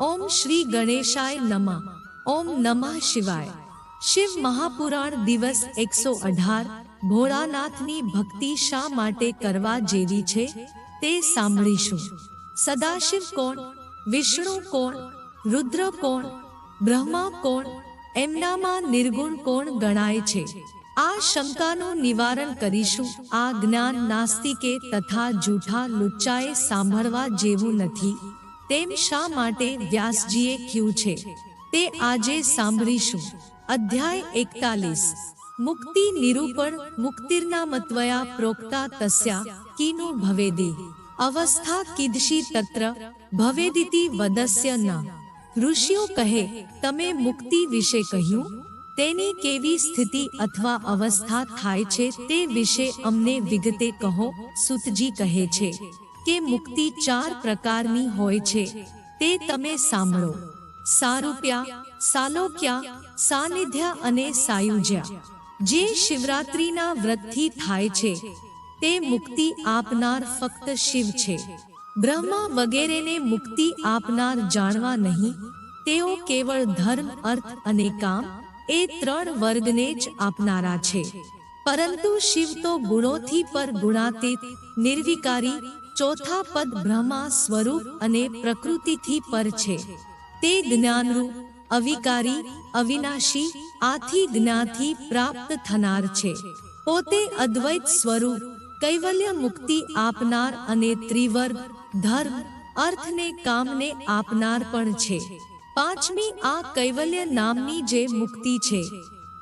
ઓમ શ્રી ગણેશાય નમઃ. ઓમ નમઃ શિવાય. શિવ મહાપુરાણ દિવસ એકસો અઢાર. ભોળાનાથની ભક્તિ શા માટે કરવા જેવી છે તે સાંભળીશું. સદાશિવ કોણ? વિષ્ણુ કોણ? રુદ્ર કોણ? બ્રહ્મા કોણ? એમનામાં નિર્ગુણ કોણ ગણાય છે? આ શંકાનું નિવારણ કરીશું. આ જ્ઞાન નાસ્તિકે તથા જૂઠા લુચ્ચાએ સાંભળવા જેવું નથી. તેમ શા માટે વ્યાસજીએ કહ્યું છે? તે આજે સાંભળીશું. અધ્યાય એકતાલીસ. મુક્તિ નિરૂપણ મુક્તિર્ના મત્વયા પ્રોક્તા તસ્યા કિનો ભવેદી. અવસ્થા કિદશી તત્ર ભવેદિતિ વદસ્ય ન. ઋષિઓ કહે તમે મુક્તિ વિશે કહ્યું? તેની કેવી સ્થિતિ અથવા અવસ્થા થાય છે તે વિશે અમને વિગતે કહો સુતજી કહે છે. કે મુક્તિ ચાર પ્રકારની હોય છે. તે તમે સાંભળો. સારૂપ્યા, સાલોક્યા, સાનિધ્ય અને સાયુજ્યા. જે શિવરાત્રીના વ્રતથી થાય છે. તે મુક્તિ આપનાર ફક્ત શિવ છે. બ્રહ્મા વગેરેને મુક્તિ આપનાર જાણવા નહીં. તેઓ કેવળ ધર્મ, અર્થ અને કામ એ ત્રણ વર્ગને જ આપનારા છે. પરંતુ શિવ તો ગુણોથી પર ગુણાતીત, નિર્વિકારી ચોથા પદ બ્રહ્મા સ્વરૂપ અને પ્રકૃતિથી પર છે. તે જ્ઞાનરૂપ, અવિકારી, અવિનાશી, આથી જ્ઞાથી પ્રાપ્ત થનાર છે. પોતે અદ્વૈત સ્વરૂપ, કૈવલ્ય મુક્તિ આપનાર અને ત્રિવર્ગ, ધર્મ, અર્થને, કામને આપનાર પણ છે. પાંચમી આ કૈવલ્ય નામની જે મુક્તિ છે,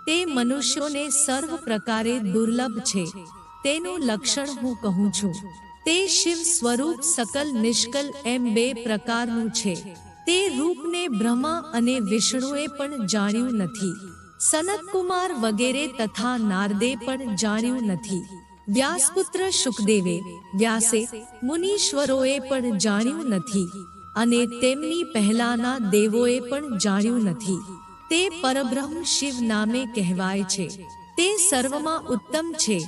તે મનુષ્યોને સર્વ પ્રકારે દુર્લભ છે. તેનું લક્ષણ હું કહું છું. તે શિવ સ્વરૂપ સકલ નિષ્કલ એમ બે પ્રકારનું છે. તે રૂપને બ્રહ્મા અને વિષ્ણુએ પણ જાણ્યું નથી. સનતકુમાર વગેરે તથા નારદે પણ જાણ્યું નથી. વ્યાસપુત્ર શુકદેવે વ્યાસે મુનીશ્વરોએ પણ જાણ્યું નથી અને તેમની પહેલાના દેવોએ પણ જાણ્યું નથી. તે પરબ્રહ્મ શિવ નામે કહેવાય છે. તે સર્વમાં ઉત્તમ છે.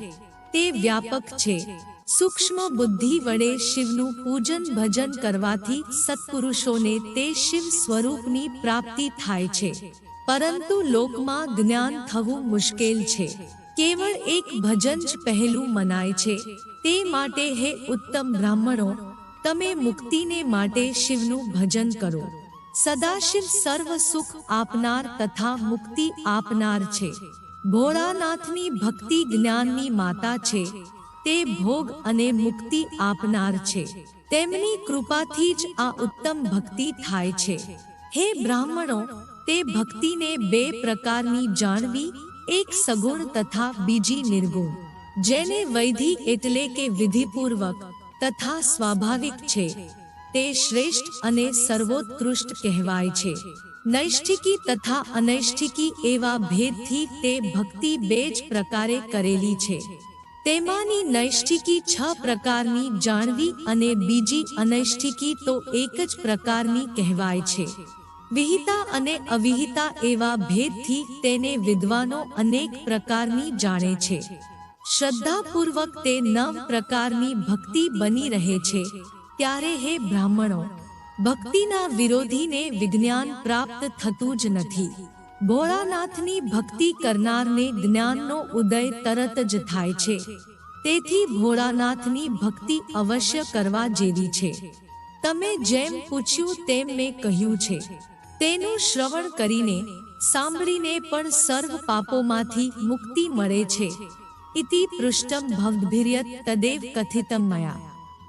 તે વ્યાપક છે. સૂક્ષ્મ બુદ્ધિ વડે શિવનું પૂજન ભજન કરવાથી સત્પુરુષોને તે શિવ સ્વરૂપની પ્રાપ્તિ થાય છે. પરંતુ લોકમાં જ્ઞાન થવું મુશ્કેલ છે. કેવળ એક ભજન જ પહેલું મનાય છે. તે માટે હે ઉત્તમ બ્રાહ્મણો, તમે મુક્તિને માટે શિવનું ભજન કરો. સદાશિવ સર્વ સુખ આપનાર તથા મુક્તિ આપનાર છે. ભોળાનાથની ભક્તિ જ્ઞાનની માતા છે. તે ભોગ અને મુક્તિ આપનાર છે. તેમની કૃપાથી જ આ ઉત્તમ ભક્તિ થાય છે. હે બ્રાહ્મણો, તે ભક્તિને બે પ્રકારની જાણવી, એક સગુણ તથા બીજી નિર્ગુણ. જેને વૈધિ એટલે કે વિધિપૂર્વક તથા સ્વાભાવિક છે. તે શ્રેષ્ઠ અને સર્વોત્કૃષ્ટ કહેવાય છે. નૈષ્ઠિકી તથા અનૈષ્ઠિકી એવા ભેદથી તે ભક્તિ બે જ પ્રકારે કરેલી છે. તેમાંની નૈષ્ઠિકી છ પ્રકારની જાણવી અને બીજી અનૈષ્ઠિકી તો એક જ પ્રકારની કહેવાય છે. વિહિતા અને અવિહિતા એવા ભેદથી તેને વિદ્વાનો અનેક પ્રકારની જાણે છે. શ્રદ્ધાપૂર્વક તે નવ પ્રકારની ભક્તિ બની રહે છે. ત્યારે હે બ્રાહ્મણો, ભક્તિના વિરોધીને વિજ્ઞાન પ્રાપ્ત થતું જ નથી. ભોળાનાથની ભક્તિ કરનારને જ્ઞાનનો ઉદય તરત જ થાય છે. તેથી ભોળાનાથની ભક્તિ અવશ્ય કરવા જેવી છે. તમે જેમ પૂછ્યું તેમ મેં કહ્યું છે. તેનું શ્રવણ કરીને સાંભળીને પણ સર્વ પાપોમાંથી મુક્તિ મળે છે. ઇતિ પૃષ્ઠમ ભવદ્ભિર્યત તદેવ કથિતમ મયા.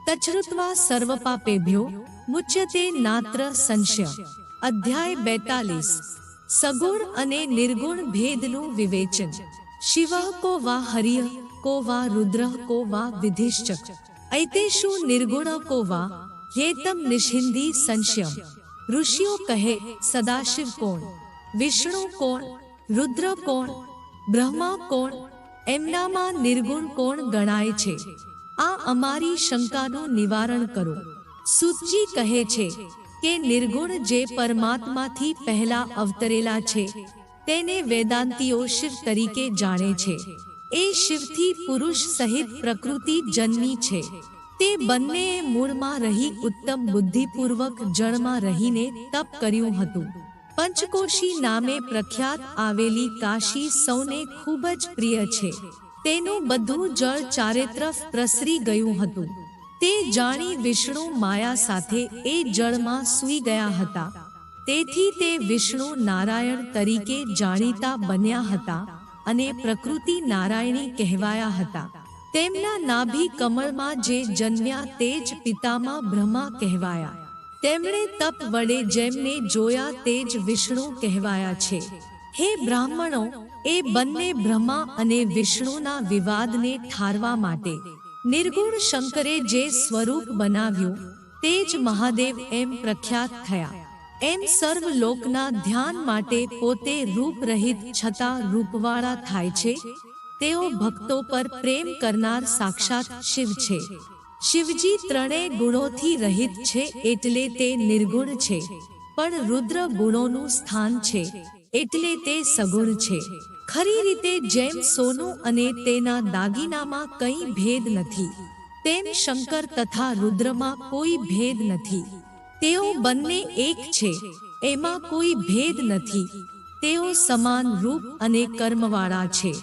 તચ્છ્રુત્વા સર્વ પાપેભ્યો મુચ્યતે નાત્ર સંશય. અધ્યાય બેતાલીસ. સગુણ અને નિર્ગુણ ભેદનું વિવેચન. શિવ કો વા હરિય, કો વા રુદ્ર, કો વા વિધિશ્ચક ઐતેષુ નિર્ગુણ કો વા? યેતમ નિષિંધી સંશયમ. ઋષિઓ કહે, સદાશિવ કોણ? વિષ્ણુ કોણ? રુદ્ર કોણ? બ્રહ્મા કોણ? એમનામાં નિર્ગુણ કોણ ગણાય છે? આ અમારી શંકાનું નિવારણ કરો. સૂચિ કહે છે કે નિર્ગુણ જે પરમાત્માથી પહેલા અવતરેલા છે, તેને વેદાંતિઓ શિવ તરીકે જાણે છે. એ શિવથી પુરુષ સહિત પ્રકૃતિ જન્મી છે. તે બંનેએ મૂળમાં રહી ઉત્તમ બુદ્ધિપૂર્વક જળમાં રહીને તપ કર્યું હતું. પંચકોશી નામે પ્રખ્યાત આવેલી કાશી સૌને ખૂબ જ પ્રિય છે. તેનું બધું જળ ચારે તરફ પ્રસરી ગયું હતું. તે જાણી વિષ્ણુ માયા સાથે એ જળમાં સૂઈ ગયા હતા. તેથી તે વિષ્ણુ નારાયણ તરીકે જાણીતા બન્યા હતા અને પ્રકૃતિ નારાયણી કહેવાયા હતા. તેમના નાભી કમળમાં જે જન્મ્યા તે જ પિતામાં બ્રહ્મા કહેવાયા. તેમણે તપ વડે જેમને જોયા તે જ વિષ્ણુ કહેવાયા છે. હે બ્રાહ્મણો, એ બંને બ્રહ્મા અને વિષ્ણુના વિવાદને ઠારવા માટે નિર્ગુણ શંકરે જે સ્વરૂપ બનાવ્યું, તે જ મહાદેવ એમ પ્રખ્યાત થયા. એમ સર્વ લોકના ધ્યાન માટે પોતે રૂપ રહિત છતાં રૂપવાળા થાય છે. તેઓ ભક્તો પર પ્રેમ કરનાર સાક્ષાત શિવ છે. શિવજી ત્રણેય ગુણોથી રહિત છે એટલે તે નિર્ગુણ છે. પણ રુદ્ર ગુણોનું સ્થાન છે એટલે તે સગુણ છે. ખરી રીતે જેમ સોનું અને તેના દાગીનામાં કંઈ ભેદ નથી, તેમ શંકર તથા રુદ્રમાં કોઈ ભેદ નથી. તેઓ બંને એક છે, એમાં કોઈ ભેદ નથી. તેઓ સમાન રૂપ અને કર્મવાળા છે.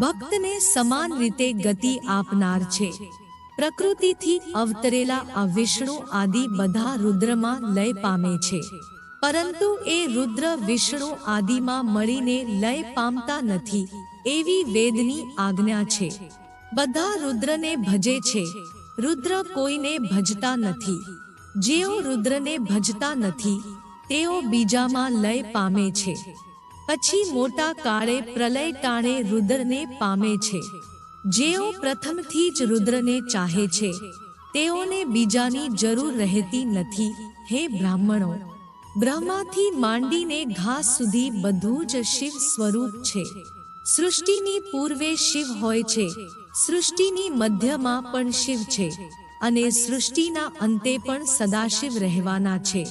ભક્તને સમાન રીતે ગતિ આપનાર છે. પ્રકૃતિથી અવતરેલા આ વિષ્ણુ આદિ બધા રુદ્રમાં લય પામે છે. પરંતુ એ રુદ્ર, વિષ્ણુ આદિમાં મળીને લય પામતા નથી, એવી વેદની આજ્ઞા છે. બધા રુદ્રને ભજે છે. રુદ્ર કોઈને ભજતા નથી. જેઓ રુદ્રને ભજતા નથી, તેઓ બીજામાં લય પામે છે. પછી મોટા કાળે પ્રલય ટાણે રુદ્રને પામે છે. જેઓ પ્રથમથી જ રુદ્રને ચાહે છે. તેઓને બીજાની જરૂર રહેતી નથી, હે બ્રાહ્મણો. બ્રહ્માથી માંડીને ઘાસ સુધી બધું જ શિવ સ્વરૂપ છે. સૃષ્ટિની પૂર્વે શિવ હોય છે. સૃષ્ટિની મધ્યમાં પણ શિવ છે અને સૃષ્ટિના અંતે પણ સદાશિવ રહેવાના છે.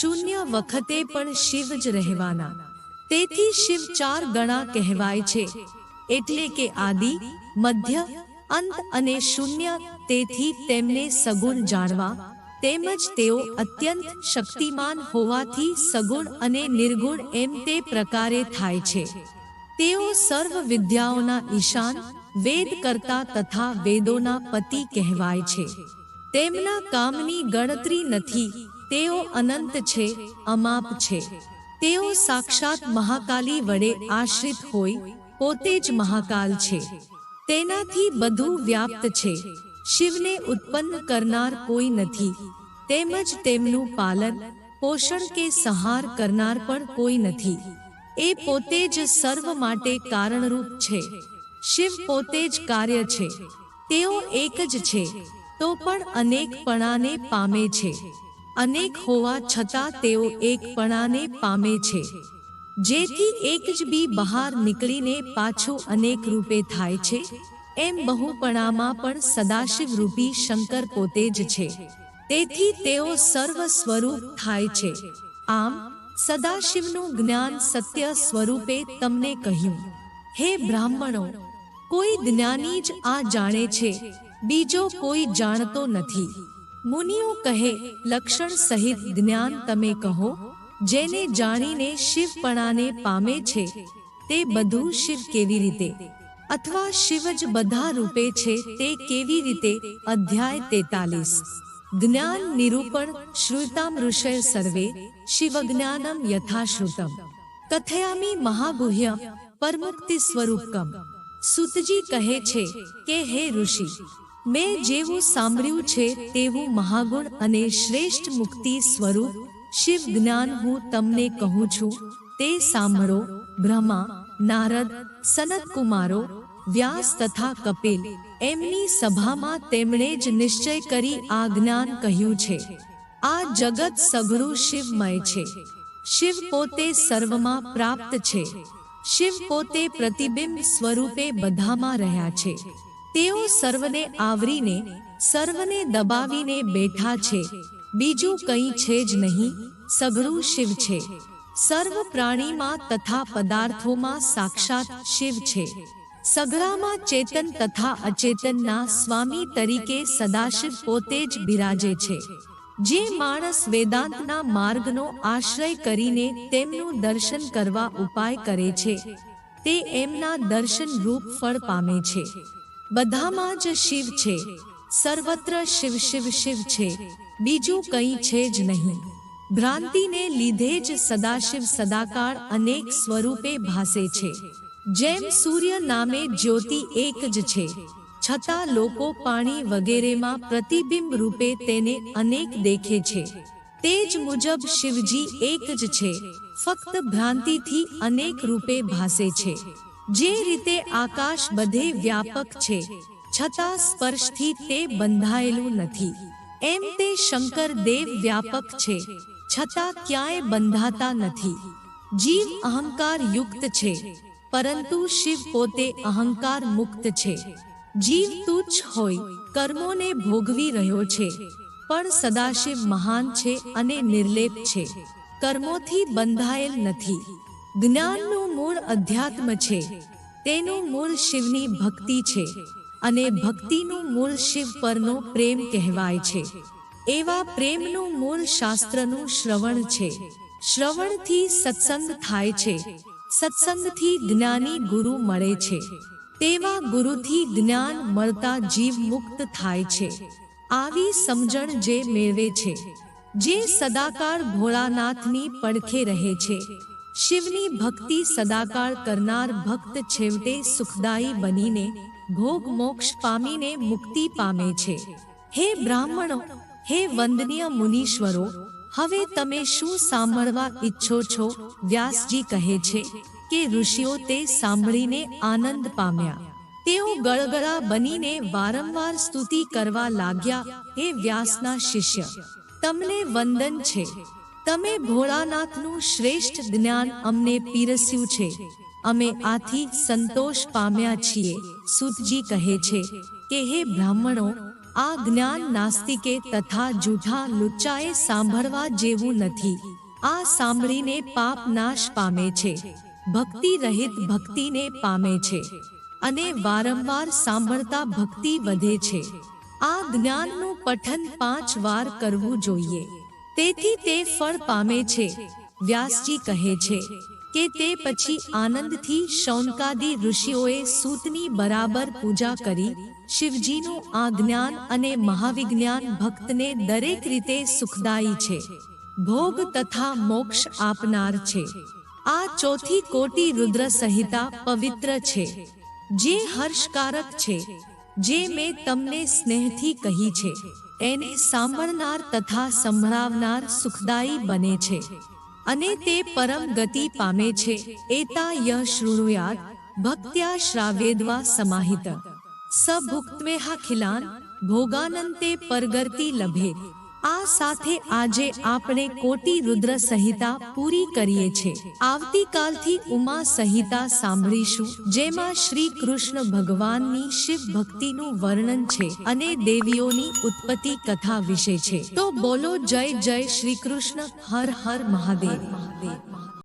શૂન્ય વખતે પણ શિવ જ રહેવાના. તેથી શિવ ચાર ગણા કહેવાય છે. એટલે કે આદિ, મધ્ય, અંત અને શૂન્ય તેથી તેમને સગુણ જાણવા તેમજ તેઓ અત્યંત શક્તિમાન હોવાથી સગુણ અને નિર્ગુણ એમ તે પ્રકારે થાય છે. તેઓ સર્વ વિદ્યાઓના ઈશાન વેદ કરતા તથા વેદોના પતિ કહેવાય છે. તેમના કામની ગણતરી નથી. તેઓ અનંત છે અમાપ છે. તેઓ સાક્ષાત મહાકાલી વડે આશ્રિત હોય પોતે જ મહાકાલ છે. તેનાથી બધું વ્યાપ્ત છે. શિવને ઉત્પન્ન કરનાર કોઈ નથી. તેમજ તેમનું પાલન, પોષણ કે સહાર કરનાર પણ કોઈ નથી. એ પોતે જ સર્વ માટે કારણરૂપ છે. શિવ પોતે જ કાર્ય છે. તેઓ એક જ છે. તો પણ અનેકપણાને પામે છે. અનેક હોવા છતાં તેઓ એકપણાને પામે છે. જેથી એક જ બી બહાર નીકળીને પાછું અનેક રૂપે થાય છે. એમ બહુપણામાં પણ સદાશિવ રૂપી શંકર પોતે જ છે. તેથી તેઓ સર્વ સ્વરૂપ થાય છે. આમ, સદાશિવનું જ્ઞાન સત્ય સ્વરૂપે તમને કહ્યું. હે બ્રાહ્મણો, કોઈ જ્ઞાની જ આ જાણે છે, બીજો કોઈ જાણતો નથી. મુનિઓ કહે, લક્ષણ સહિત જ્ઞાન તમે કહો, જેને જાણીને શિવપણાને પામે છે, તે બધું શિવ કેવી રીતે? અથવા શિવ જ બધા રૂપે છે તે કેવી રીતે? અધ્યાય તેતાલીસ. જ્ઞાન નિરૂપણ શ્રુતામ ઋષય સર્વે શિવ જ્ઞાનમ યથાશ્રુતમ. કથયામી મહાગુહ્ય પરમુક્તિ સ્વરૂપકમ. સુતજી કહે છે કે, હે ઋષિ, મેં જેવું સાંભળ્યું છે તેવું મહાગુણ અને શ્રેષ્ઠ મુક્તિ સ્વરૂપ શિવ જ્ઞાન હું તમને કહું છું. તે સાંભળો, બ્રહ્મા, નારદ સનત કુમારો વ્યાસ તથા કપિલ એમની સભામાં તેમણે જ નિશ્ચય કરી આ જ્ઞાન કહ્યું છે. આ જગત સઘળું શિવમય છે. શિવ પોતે સર્વમાં પ્રાપ્ત છે. શિવ પોતે પ્રતિબિંબ સ્વરૂપે બધામાં રહ્યા છે. તેઓ સર્વને આવરીને, સર્વને દબાવીને બેઠા છે. બીજું કંઈ છે જ નહીં, સઘળું શિવ છે. સર્વ પ્રાણીમાં તથા પદાર્થોમાં સાક્ષાત શિવ છે. સઘળામાં ચેતન તથા અચેતનના સ્વામી તરીકે સદાશિવ પોતે જ બિરાજે છે. જે માણસ વેદાંતના માર્ગનો આશ્રય કરીને તેમનું દર્શન કરવા ઉપાય કરે છે, તે એમના દર્શન રૂપ ફળ પામે છે. બધામાં જ શિવ છે, સર્વત્ર શિવ શિવ શિવ છે, બીજું કંઈ છે જ નહીં. ભ્રાંતિને લીધે જ સદાશિવ સદાકાળ અનેક સ્વરૂપે ભાસે છે. જેમ સૂર્ય નામે જ્યોતિ એક જ છે, છતાં લોકો પાણી વગેરેમાં પ્રતિબિંબ રૂપે તેને અનેક દેખે છે. તે જ મુજબ શિવજી એક જ છે, ફક્ત ભ્રાંતિથી અનેક રૂપે ભાસે છે. જે રીતે આકાશ બધે વ્યાપક છે, છતાં સ્પર્શથી તે બંધાયેલું નથી. એમ તે શંકર દેવ વ્યાપક છે, છતાં ક્યાંય બંધાતા નથી. જીવ અહંકાર યુક્ત છે પરંતુ શિવ પોતે અહંકાર મુક્ત છે. જીવ તુચ્છ હોય, કર્મોને ભોગવી રહ્યો છે, પણ સદાશિવ મહાન છે અને નિર્લેપ છે. કર્મોથી બંધાયેલ નથી. જ્ઞાનનું મૂળ અધ્યાત્મ છે. તેનું મૂળ શિવની ભક્તિ છે અને ભક્તિનું મૂળ શિવ પરનો પ્રેમ કહેવાય છે. એવા પ્રેમનું મૂળ શાસ્ત્રનું શ્રવણ છે. શ્રવણથી સત્સંગ થાય છે. સત્સંગથી જ્ઞાની ગુરુ મળે છે. તેવા ગુરુથી જ્ઞાન મળતા જીવ મુક્ત થાય છે. આવી સમજણ જે મેળવે છે. જે સદાકાળ ભોળાનાથની પડખે રહે છે. શિવની ભક્તિ સદાકાળ કરનાર ભક્ત છેવટે સુખદાયી બનીને ભોગ મોક્ષ પામીને મુક્તિ પામે છે. હે બ્રાહ્મણો, હે વંદનીય મુનીશ્વરો હવે તમે શું સાંભળવા ઈચ્છો છો? વ્યાસજી કહે છે કે ઋષિઓ તે સાંભળીને આનંદ પામ્યા. તેઓ ગળગળા બનીને વારંવાર સ્તુતિ કરવા લાગ્યા. હે વ્યાસના શિષ્ય. તમને વંદન છે. તમે ભોળાનાથનું શ્રેષ્ઠ જ્ઞાન અમને પીરસ્યું છે. અમે આથી સંતોષ પામ્યા છીએ. સુતજી કહે છે કે હે બ્રાહ્મણો આ જ્ઞાન નાસ્તિકે તથા જૂઠા લુચ્ચાએ સાંભળવા જેવું નથી. આ સાંભળીને પાપ નાશ પામે છે. ભક્તિ રહિત ભક્તિને પામે છે. અને વારંવાર સાંભળતા ભક્તિ વધે છે. આ જ્ઞાનનું પઠન પાંચ વાર કરવું જોઈએ. તેથી તે ફળ પામે છે. વ્યાસજી કહે છે કે તે પછી આનંદથી શૌનકાદી ઋષિઓએ સૂતની બરાબર પૂજા કરી શિવજીનું આ જ્ઞાન અને મહાવિજ્ઞાન ભક્તને દરેક રીતે સુખદાયી છે. ભોગ તથા મોક્ષ આપનાર છે. આ ચોથી કોટી રુદ્ર સંહિતા પવિત્ર છે. જે હર્ષકારક છે. જે મેં તમને સ્નેહથી કહી છે. એને સાંભળનાર તથા સંભળાવનાર સુખદાયી બને છે. અને તે પરમ ગતિ પામે છે. એતા ય શૃણુયાત ભક્ત્યા શ્રાવેદવા સમાહિત. સભુક્ત્વેહા ખિલાન, ભોગાનંતે પરગર્તિ લભે. આ સાથે આજે આપણે કોટી રુદ્ર સંહિતા પૂરી કરીએ છે આવતીકાલથી ઉમા સંહિતા સાંભળીશું, જેમાં શ્રી કૃષ્ણ ભગવાનની શિવ ભક્તિનું વર્ણન છે અને દેવીઓની ઉત્પત્તિ કથા વિશે છે. તો બોલો જય જય શ્રી કૃષ્ણ, હર હર મહાદેવ મહાદેવ.